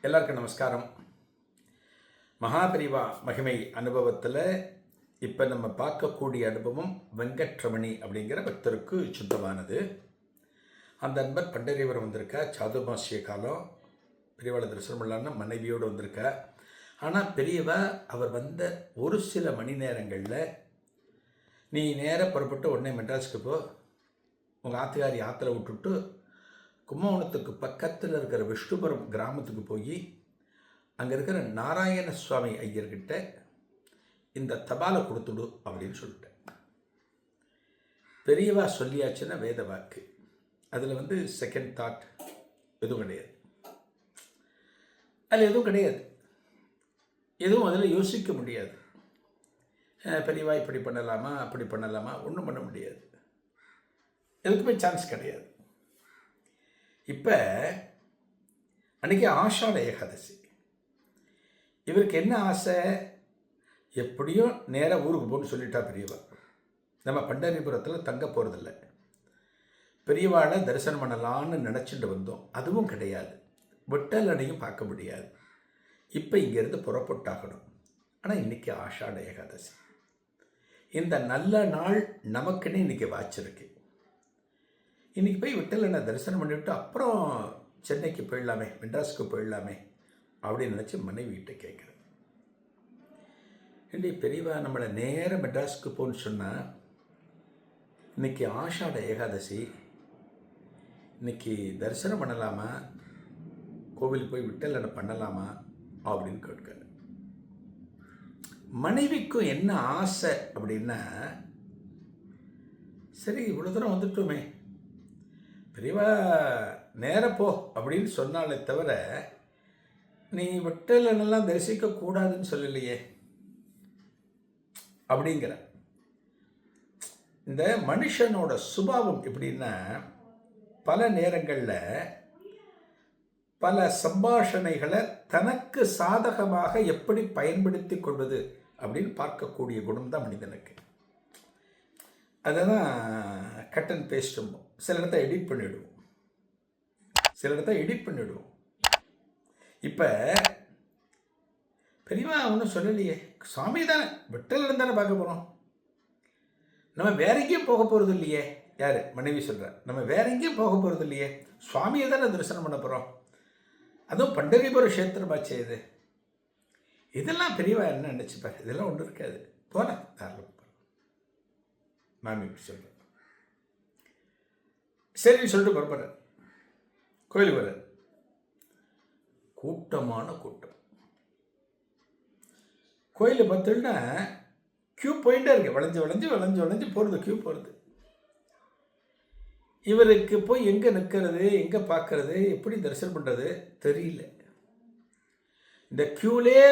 எல்லாருக்கும் நமஸ்காரம். மகாபரிவா மகிமை அனுபவத்தில் இப்போ நம்ம பார்க்கக்கூடிய அனுபவம் வெங்கட்ரமணி அப்படிங்கிற பக்தருக்கு சுத்தமானது அந்த அன்பர் பண்டரிவர் வந்திருக்கா சாதுர்மாசிய காலம். பெரியவாளை தரிசனம் மனைவியோடு வந்திருக்கா. ஆனால் பெரியவா அவர் வந்த ஒரு சில மணி நேரங்களில் நீ நேராக புறப்பட்டு உடனே மெட்ராஸுக்கு போ. உங்கள் ஆத்துக்காரி ஆற்றுல விட்டுட்டு கும்பகோணத்துக்கு பக்கத்தில் இருக்கிற விஷ்ணுபுரம் கிராமத்துக்கு போய் அங்கே இருக்கிற நாராயண சுவாமி ஐயர்கிட்ட இந்த தபாலை கொடுத்துடு அப்படின்னு சொல்லிட்டேன். பெரியவா சொல்லியாச்சுன்னா வேத வாக்கு. அதில் வந்து செகண்ட் தாட் எதுவும் கிடையாது. அதில் எதுவும் கிடையாது. எதுவும் அதில் யோசிக்க முடியாது. பெரியவா இப்படி பண்ணலாமா அப்படி பண்ணலாமா ஒன்றும் பண்ண முடியாது. எதுக்குமே சான்ஸ் கிடையாது. இப்போ அன்றைக்கி ஆஷாட ஏகாதசி. இவருக்கு என்ன ஆசை? எப்படியும் நேராக ஊருக்கு போகணும்னு சொல்லிட்டா பெரியவா. நம்ம பண்டரிபுரத்தில் தங்க போகிறதில்ல பெரியவாளை தரிசனம் பண்ணலான்னு நினச்சிட்டு வந்தோம். அதுவும் கிடையாது. விட்டலனையும் பார்க்க முடியாது. இப்போ இங்கேருந்து புறப்பட்டாகணும். ஆனால் இன்றைக்கி ஆஷாட ஏகாதசி. இந்த நல்ல நாள் நமக்குன்னு இன்றைக்கி வாச்சிருக்கு இன்றைக்கி போய் விட்டலனை தரிசனம் பண்ணிவிட்டு அப்புறம் சென்னைக்கு போயிடலாமே மெட்ராஸுக்கு போயிடலாமே அப்படின்னு நினச்சி மனைவிகிட்ட கேட்குறது இல்லை பெரியவா நம்மளை நேராக மெட்ராஸுக்கு போன்னு சொன்னால் இன்னைக்கு ஆஷாட ஏகாதசி இன்னைக்கு தரிசனம் பண்ணலாமா கோவிலுக்கு போய் விட்டலனை பண்ணலாமா? அப்படின்னு கேட்குறாரு மனைவிக்கும் என்ன ஆசை அப்படின்னா சரி இவ்வளோ தூரம் வந்துட்டோமே பெரியவா நேரப்போ போ அப்படின்னு சொன்னாலே தவிர நீ விட்டலனெல்லாம் தரிசிக்கக்கூடாதுன்னு சொல்லலையே. அப்படிங்கிற. இந்த மனுஷனோட சுபாவம் எப்படின்னா பல நேரங்களில் பல சம்பாஷணைகளை தனக்கு சாதகமாக எப்படி பயன்படுத்தி கொள்வது அப்படின்னு பார்க்கக்கூடிய குணம் தான் மனிதனுக்கு. அதை தான் கட் பேஸ்டும் சில இடத்த எடிட் பண்ணிவிடுவோம் சில இடத்த எடிட் பண்ணிவிடுவோம் இப்போ பெரியவா ஒன்றும் சொல்லலையே. சாமி தானே வெட்டல் தானே பார்க்க போகிறோம் நம்ம வேற எங்கேயும் போக போகிறது இல்லையே. யார்? மனைவி சொல்கிற நம்ம வேற எங்கேயும் போக போகிறது இல்லையே. சுவாமியை தானே தரிசனம் பண்ண போகிறோம் அதுவும் பண்டரிபுர கஷேத்திரமாச்சே இது. இதெல்லாம் பெரியவா என்ன நினச்சிப்பார்? இதெல்லாம் ஒன்றும் இருக்காது. போனேன் தாராளம் மாமி இப்படி சொல்கிறேன் சரின்னு சொல்லிட்டு புறப்படுறேன் கோயிலுக்கு வர்றார். கூட்டமான கூட்டம். கோயிலில் பார்த்தோன்னா க்யூ போயிட்டே இருக்கு. வளைஞ்சு வளைஞ்சு வளைஞ்சு வளைஞ்சு போகிறது க்யூ போகிறது இவருக்கு போய் எங்கே நிற்கிறது எங்கே பார்க்கறது எப்படி தரிசனம் பண்ணுறது தெரியல. இந்த க்யூலே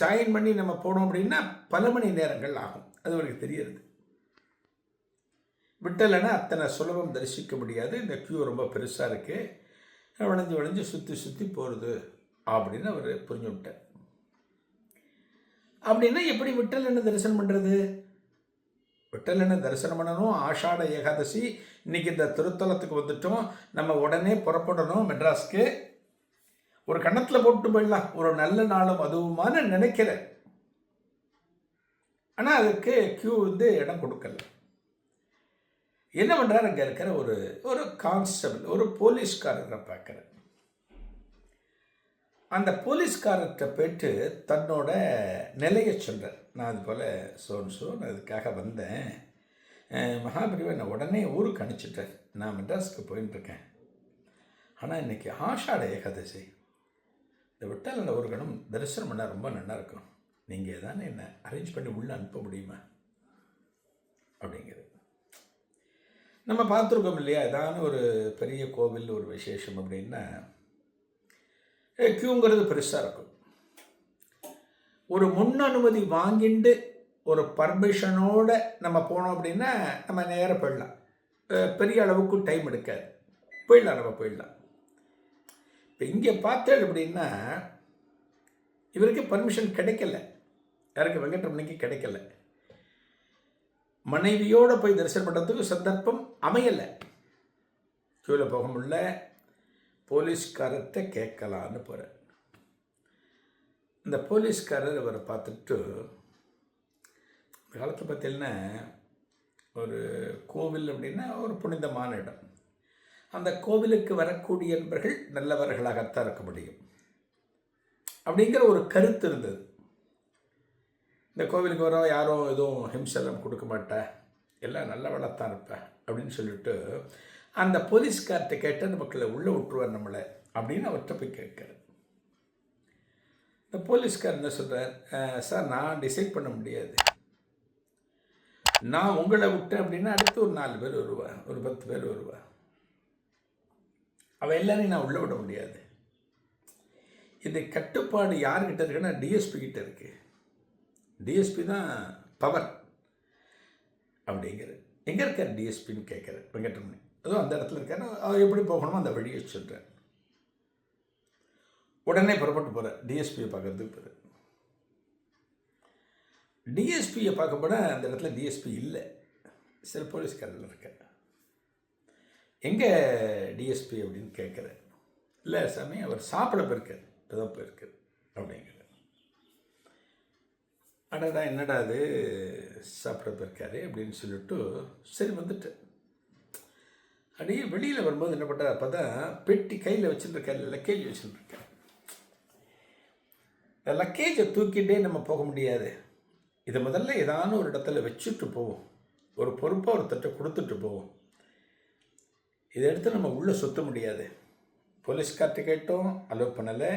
ஜாயின் பண்ணி நம்ம போனோம் அப்படின்னா பல மணி நேரங்கள் ஆகும். அது அவருக்கு தெரியறது. விட்டலைன்னா அத்தனை சுலபம் தரிசிக்க முடியாது. இந்த க்யூ ரொம்ப பெருசாக இருக்குது வளைஞ்சு வளைஞ்சு சுற்றி சுற்றி போகிறது அப்படின்னு அவர் புரிஞ்சு விட்டார். அப்படின்னா எப்படி விட்டலன்னு தரிசனம் பண்ணுறது விட்டலனை தரிசனம் பண்ணணும்? ஆஷாட ஏகாதசி. இன்னைக்கு இந்த திருத்தலத்துக்கு வந்துட்டோம். நம்ம உடனே புறப்படணும் மெட்ராஸ்க்கு. ஒரு கணத்தில் போட்டு போயிடலாம். ஒரு நல்ல நாளும் அதுவுமான நினைக்கிறேன் ஆனால் அதுக்கு க்யூ வந்து இடம் கொடுக்கல. என்ன பண்ணுறாரு அங்கே இருக்கிற ஒரு ஒரு கான்ஸ்டபிள் ஒரு போலீஸ்காரரை பார்க்குறேன் அந்த போலீஸ்காரர்கிட்ட போயிட்டு தன்னோட நிலையை சொல்கிறார் நான் அது போல் சோன் சோ அதுக்காக வந்தேன். அஹ் மகாபிரிவை நான் உடனே ஊருக்கு அனுப்பிச்சிட்டேன். நான் மெட்ராஸ்க்கு போயின்ட்டுருக்கேன் ஆனால் இன்னைக்கு ஆஷாட ஏகாதசி. இந்த விட்டாலில் ஒரு கணம் தரிசனம் பண்ணால் ரொம்ப நல்லாயிருக்கும் நீங்கள் தானே என்ன அரேஞ்ச் பண்ணி உள்ளே அனுப்ப முடியுமா? அப்படிங்கிறது. நம்ம பார்த்துருக்கோம் இல்லையா? ஏதான ஒரு பெரிய கோவில் ஒரு விசேஷம் அப்படின்னா க்யூங்கிறது பெருசாக இருக்கும். ஒரு முன் அனுமதி வாங்கிட்டு ஒரு பர்மிஷனோட நம்ம போனோம் அப்படின்னா நம்ம நேராக போயிடலாம். பெரிய அளவுக்கு டைம் எடுக்காது. போயிடலாம் நம்ம போயிடலாம். இப்போ இங்கே பார்த்தேன் அப்படின்னா இவருக்கு பர்மிஷன் கிடைக்கல. யாருக்கு? வெங்கட்ரமணிக்கு கிடைக்கல. மனைவியோடு போய் தரிசனம் பண்ணுறதுக்கு சந்தர்ப்பம் அமையலை. க்யூவில் போக முடியல. போலீஸ்காரத்தை கேட்கலான்னு போகிறார் இந்த போலீஸ்காரர் அவரை பார்த்துட்டு இந்த காலத்தில் பார்த்தீங்கன்னா ஒரு கோவில் அப்படின்னா ஒரு புனிதமான இடம். அந்த கோவிலுக்கு வரக்கூடிய நண்பர்கள் நல்லவர்களாகத்தான் இருக்க முடியும். அப்படிங்கிற ஒரு கருத்து இருந்தது. இந்த கோவிலுக்கு வர யாரும் எதுவும் ஹிம்செல்லாம் கொடுக்க மாட்டேன். எல்லாம் நல்லவளாத்தான் இருப்பேன் அப்படின்னு சொல்லிட்டு அந்த போலீஸ்கார்ட்ட கேட்டு அந்த மக்களை உள்ளே விட்டுருவார் நம்மளை அப்படின்னு அவர்கிட்ட போய் கேட்குறாரு. இந்த போலீஸ்கார் என்ன சொல்கிறார் சார் நான் டிசைட் பண்ண முடியாது. நான் உங்களை விட்டேன் அப்படின்னா அடுத்து ஒரு நாலு பேர் வருவேன் ஒரு பத்து பேர் வருவேன் அவள் எல்லாரையும் நான் உள்ளே விட முடியாது. இது கட்டுப்பாடு யார்கிட்ட இருக்குன்னா டிஎஸ்பி கிட்ட இருக்குது டிஎஸ்பி தான் பவர் அப்படிங்கிறது. எங்கே இருக்கார் டிஎஸ்பின்னு கேட்குறாரு வெங்கட்ரமணி? அதுவும் அந்த இடத்துல இருக்காரு அவர் எப்படி போகணுமோ அந்த வழியை சொல்கிறார் உடனே புறப்பட்டு போகிறார் டிஎஸ்பியை பார்க்கறதுக்கு போகிறார் டிஎஸ்பியை பார்க்க போனால் அந்த இடத்துல டிஎஸ்பி இல்லை. சில போலீஸ்காரில் இருக்கார் எங்கே டிஎஸ்பி அப்படின்னு கேட்குறாரு. இல்லை சாமி அவர் சாப்பிட போயிருக்கார் இப்போதான் போயிருக்கார் அப்படிங்கிற அடடா என்னடா அது? சாப்பிட போயிருக்காரு அப்படின்னு சொல்லிட்டு சரி வந்துட்டேன். அப்படியே வெளியில் வரும்போது என்ன பண்ணுறாரு அப்போ தான் பெட்டி கையில் வச்சுருக்காரு லக்கேஜ் வச்சுட்டுருக்காரு லக்கேஜை தூக்கிட்டே நம்ம போக முடியாது. இதை முதல்ல ஏதான ஒரு இடத்துல வச்சுட்டு போவோம். ஒரு பொறுப்பாக ஒருத்தட்ட கொடுத்துட்டு போவோம். இதை எடுத்து நம்ம உள்ளே சுற்ற முடியாது. போலீஸ்கார்ட்டு கேட்டோம் அலோவ் பண்ணலை.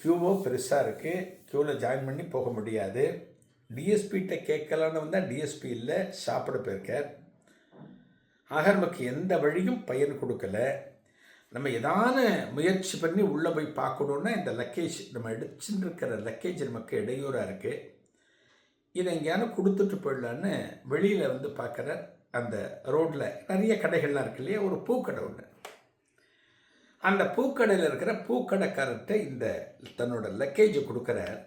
க்யூவோ பெருசாக இருக்குது க்யூவில் ஜாயின் பண்ணி போக முடியாது. டிஎஸ்பிகிட்ட கேட்கலான்னு வந்தால் டிஎஸ்பி இல்லை சாப்பிட போயிருக்கார். ஆக நமக்கு எந்த வழியும் பயன் கொடுக்கல. நம்ம ஏதான முயற்சி பண்ணி உள்ளே போய் பார்க்கணுன்னா இந்த லக்கேஜ் நம்ம எடுத்துட்டு இருக்கிற லக்கேஜ் நமக்கு இடையூறாக இருக்குது இதை எங்கேயானு கொடுத்துட்டு போயிடலான்னு வெளியில் வந்து பார்க்குற அந்த ரோட்டில் நிறைய கடைகள்லாம் இருக்கு இல்லையா? ஒரு பூக்கடை ஒன்று அந்த பூக்கடையில் இருக்கிற பூக்கடைக்காரர்கிட்ட இந்த தன்னோட லக்கேஜை கொடுக்குறார்.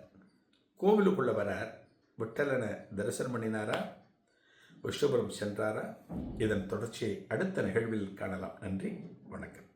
கோவிலுக்குள்ளே வரார். விட்டலனை தரிசனம் பண்ணினாரா? விஷ்ணுபுரம் சென்றாரா? இதன் தொடர்ச்சியை அடுத்த நிகழ்வில் காணலாம். நன்றி. வணக்கம்.